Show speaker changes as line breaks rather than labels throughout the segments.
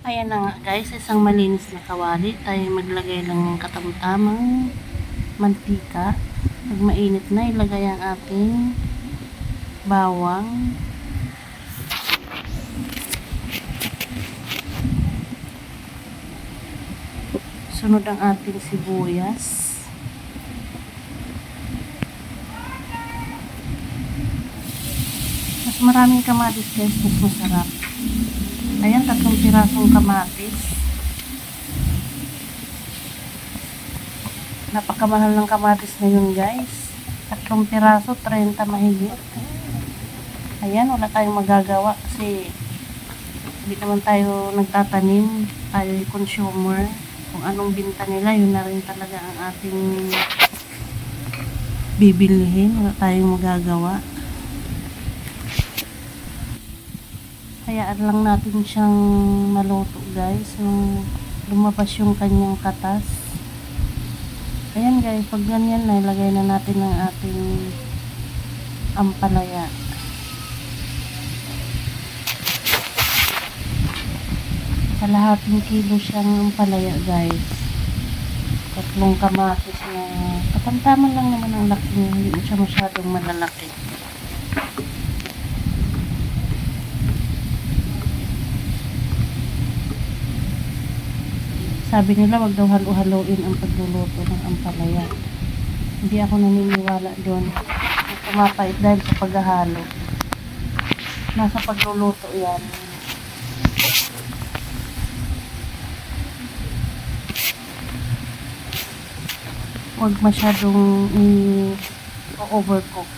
Ayan na nga guys, isang malinis na kawali tayo maglagay ng katamtamang mantika. Pag mainit na, ilagay ang ating bawang. Sunod ang ating sibuyas. Mas maraming kamatis guys, mas masarap. Ayan, tatlong pirasong kamatis. Napakamahal ng kamatis ngayon guys. Tatlong piraso, 30 mahigit. Ayan, wala tayong magagawa kasi hindi naman tayo nagtatanim. Tayo ay consumer. Kung anong binta nila, yun na rin talaga ang ating bibilihin. Wala tayong magagawa. Hayaan lang natin siyang maluto guys. Nung lumabas yung kanyang katas. Ayan guys, pag ganyan na, ilagay na natin ang ating ampalaya. Kalahating kilo siyang ampalaya guys. Tatlong kamatis na katamtaman lang naman ang laki. Hindi siya masyadong malalaki. Sabi nila wag daw halo-haloin ang pagluluto ng ampalaya. Hindi ako naniniwala doon. Pumapait dahil sa paghahalo. Nasa pagluluto yan. Huwag masyadong i-overcook.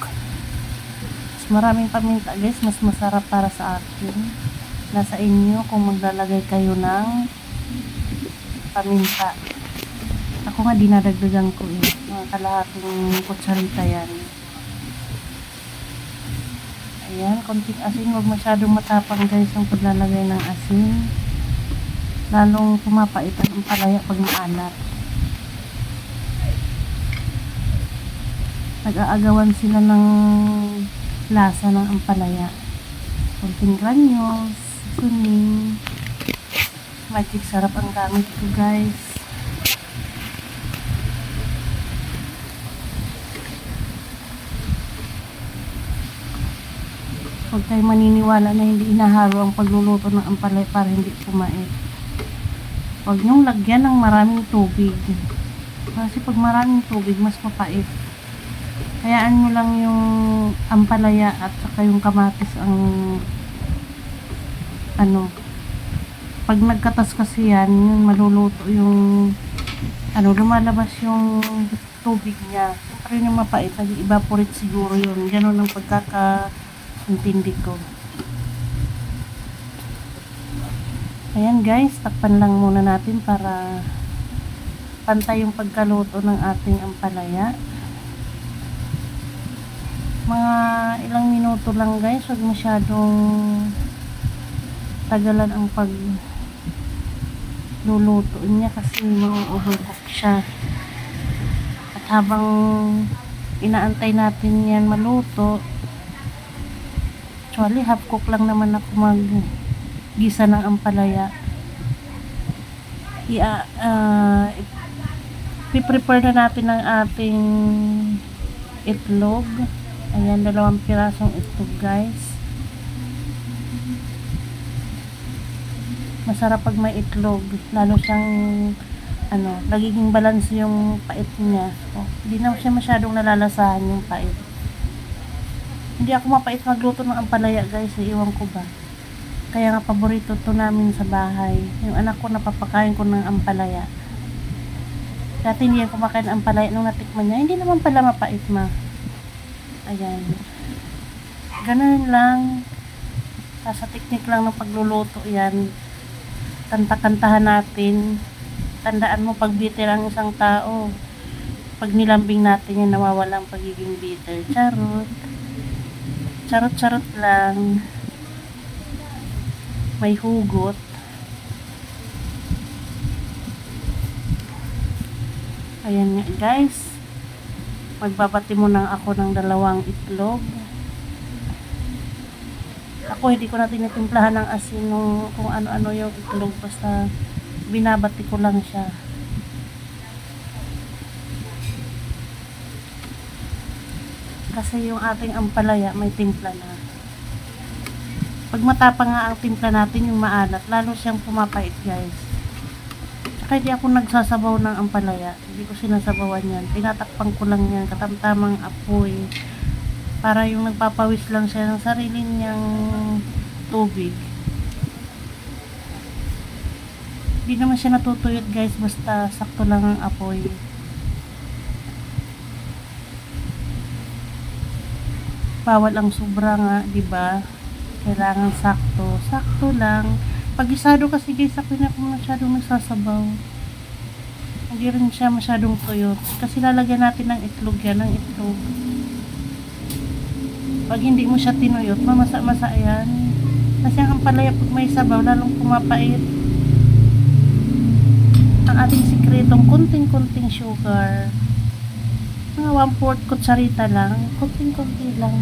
Mas maraming paminta guys, mas masarap para sa akin. Nasa inyo kung maglalagay kayo ng paminta. Ako nga dinadagdagan ko eh. Mga kalahating kutsarita yan. Ayan, konting asin. Huwag masyadong matapang guys ang paglalagay ng asin. Lalong pumapait ang palaya pag maalat. Nag-aagawan sila ng lasa ng ampalaya. Konting granules, suning, Magic sarap ang gamit ko guys. Huwag tayo maniniwala na hindi inahalo ang pagluluto ng ampalay para hindi pumait. Huwag niyong lagyan ng maraming tubig. Kasi pag maraming tubig, mas mapait. Hayaan nyo lang yung ampalaya at saka yung kamatis ang ano, pag nagkatas kasi yan, yun maluluto yung ano, lumalabas yung tubig niya. Siyempre yung mapait, nag-evaporate siguro yun. Ganun ang pagkakaintindi ko. Ayan guys, takpan lang muna natin para pantay yung pagkaluto ng ating ampalaya. Mga ilang minuto lang guys, huwag masyadong tagalan ang pag luluto niya kasi ma-overcook siya. At habang inaantay natin yan maluto, actually half cook lang naman ako mag gisa ng ampalaya. I, uh, i-prepare na natin ang ating itlog. Ayan, dalawang pirasong itlog guys. Masarap pag may itlog. Lalo siyang ano, nagiging balance yung pait niya. Oh, hindi na siya masyadong nalalasahan yung pait. Hindi ako mapait magluto ng ampalaya guys. Eh, iwan ko ba? Kaya nga paborito to namin sa bahay. Yung anak ko napapakain ko ng ampalaya. Dati hindi yan kumakain ng ampalaya nung natikman niya. Hindi naman pala mapait ma. Ayan. Ganun lang. Sa teknik lang ng pagluluto yan kanta-kantahan natin. Tandaan mo, pag bitter ang isang tao, pag nilambing natin yan, nawawala ang pagiging bitter. Charot. Charot-charot lang. May hugot. Ayan nga guys. Magbabati mo nang ako ng dalawang itlog. Ako hindi ko na tinitimplahan ng asin nung kung ano-ano yung itlog basta binabati ko lang siya. Kasi yung ating ampalaya may timpla na. Pag matapang nga ang timpla natin yung maalat, lalo siyang pumapait guys. Tsaka hindi ako nagsasabaw ng ampalaya. Hindi ko sinasabawan yan. Tinatakpan ko lang yan. Katamtamang apoy. Para yung nagpapawis lang siya ng sarili niyang tubig. Hindi naman siya natutuyot guys. Basta sakto lang ang apoy. Bawal ang sobra nga, di ba? Kailangan sakto. Sakto lang. Pag isado kasi guys, ako na kung masyadong nagsasabaw. Hindi rin siya masyadong tuyot. Kasi lalagyan natin ng itlog yan, ng itlog. Pag hindi mo siya tinuyot, mamasa-masa yan. Kasi ang palaya pag may sabaw, lalong pumapait. Ang ating sikretong kunting-kunting sugar. Mga 1-4 kutsarita lang. Kunting-kunti lang.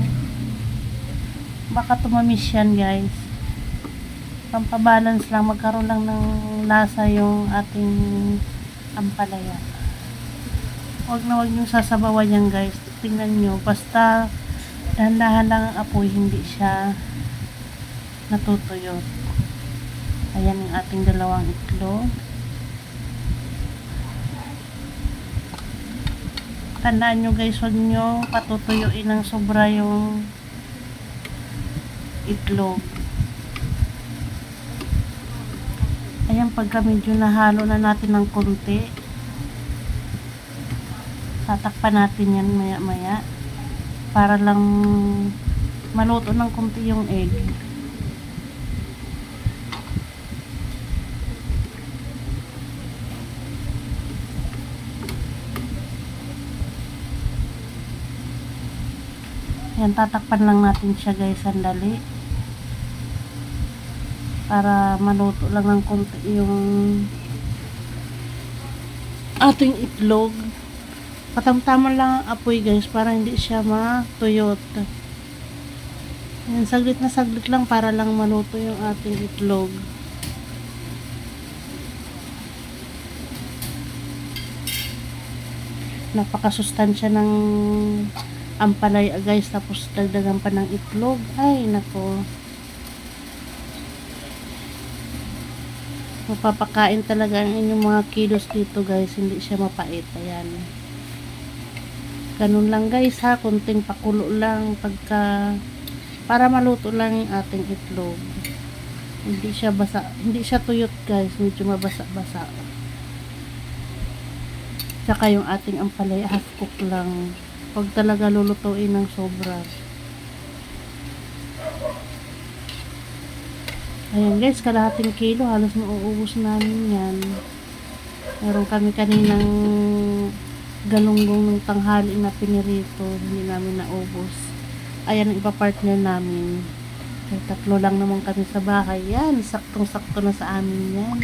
Baka tumamis yan guys. Pampabalance lang. Magkaroon lang ng lasa yung ating ampalaya. Huwag na huwag nyo sasabawan yan guys. Tingnan nyo. Basta dahan-dahan lang ang apoy. Hindi siya natutuyot. Ayan ang ating dalawang itlog. Tandaan nyo guys, huwag nyo patutuyuin ng sobra yung itlog. Ayan, pagka medyo nahalo na natin ng konti, tatakpan natin yan maya maya para lang maluto ng konti yung egg. Yan, tatakpan lang natin siya guys, sandali. Para maluto lang ng konti yung ating itlog. Patamtaman lang ang apoy guys, para hindi siya matuyot. Yan, saglit na saglit lang para lang maluto yung ating itlog. Napakasustansya ng ampalaya guys. Tapos dagdagan pa ng itlog. Ay nako. Mapapakain talaga ang inyong mga kilos dito guys. Hindi siya mapait. Ayan ganun lang guys ha? Kunting pakulo lang pagka para maluto lang yung ating itlog. Hindi siya basa hindi siya tuyot guys. Medyo mabasa basa tsaka yung ating ampalaya half cook lang. Pag talaga lulutuin ng sobra. Ayan guys, kalahating kilo, halos mauubos namin yan. Meron kami kaninang galunggong ng tanghali na pinirito, hindi namin naubos. Ayan ang ipa-partner namin. Kaya tatlo lang naman kami sa bahay. Yan, saktong-sakto na sa amin yan.